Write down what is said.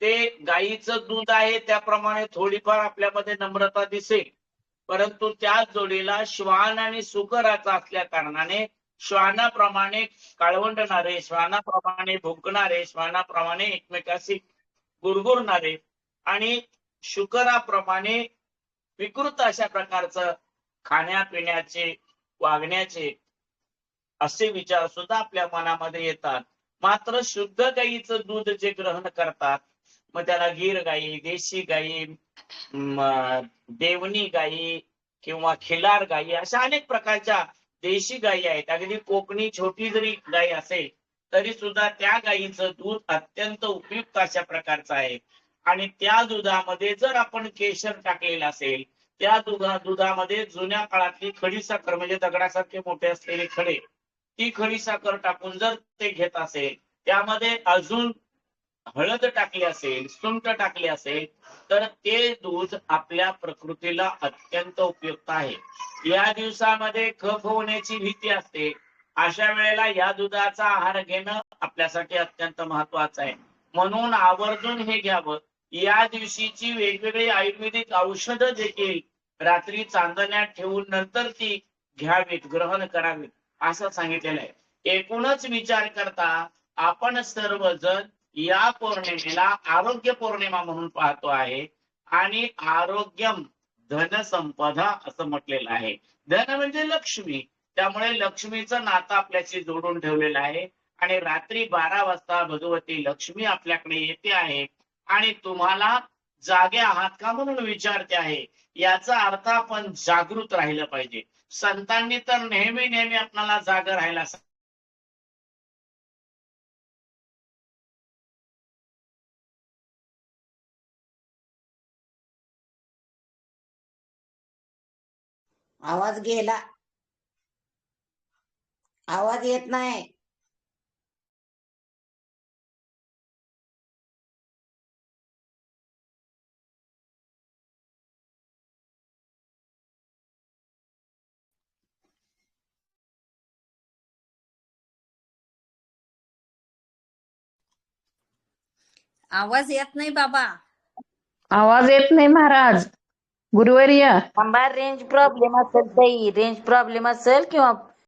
ते गाईचं दूध आहे त्याप्रमाणे थोडीफार आपल्यामध्ये नम्रता दिसेल. परंतु त्याच जोडीला श्वान आणि सुकराचा असल्या कारणाने श्वानाप्रमाणे काळवंडणारे श्वानाप्रमाणे भुंकणारे श्वानाप्रमाणे एकमेकाशी गुरगुरणारे आणि शुकराप्रमाणे विकृत अशा प्रकारचं खाण्यापिण्याचे वागण्याचे असे विचार सुद्धा आपल्या मनामध्ये येतात. मात्र शुद्ध गाईचं दूध जे ग्रहण करतात मग त्याला गीर गाई देशी गाई देवणी गाई किंवा खिलार गाई अशा अनेक प्रकारच्या देशी गायी आहेत. अगदी कोकणी छोटी जरी गाय असेल तरी सुद्धा त्या गायीचं दूध अत्यंत उपयुक्त अशा प्रकारचं आहे. आणि त्या दुधामध्ये जर आपण केशर टाकलेलं असेल त्या दुधा दुधामध्ये जुन्या काळातली खडी साखर म्हणजे दगडासारखे मोठे असलेले खडे ती खडी साखर टाकून जर ते घेत असेल त्यामध्ये अजून हळद टाकली असेल सुंट टाकली असेल तर ते दूध आपल्या प्रकृतीला अत्यंत उपयुक्त आहे. या दिवसामध्ये कफ होण्याची भीती असते. अशा वेळेला या दुधाचा आहार घेणं आपल्यासाठी अत्यंत महत्वाचं आहे. म्हणून आवर्जून हे घ्यावं. या दिवशीची वेगवेगळी आयुर्वेदिक औषधं देखील रात्री चांदण्यात ठेवून नंतर ती घ्यावीत ग्रहण करावीत. असं सांगितलेलं आहे. एकूणच विचार करता आपण सर्वजण या पौर्णिमेला आरोग्य पौर्णिमा म्हणून पाहतो आहे. आणि आरोग्यम धनसंपदा असं म्हटलेलं आहे. धन म्हणजे लक्ष्मी. त्यामुळे लक्ष्मीचं नातं आपल्याशी जोडून ठेवलेलं आहे. आणि रात्री बारा वाजता भगवती लक्ष्मी आपल्याकडे येते आहे. आणि तुम्हाला जागे आहात का म्हणून विचारते आहे? याचा अर्थ आपण जागृत राहिलं पाहिजे. संतांनी तर नेहमी नेहमी आपल्याला जाग राहायला आवाज गेला. आवाज येत नाही. आवाज येत नाही बाबा. आवाज येत नाही महाराज. गुरुवर्य. थांबा रेंज प्रॉब्लेम असेल ताई. रेंज प्रॉब्लेम असेल किंवा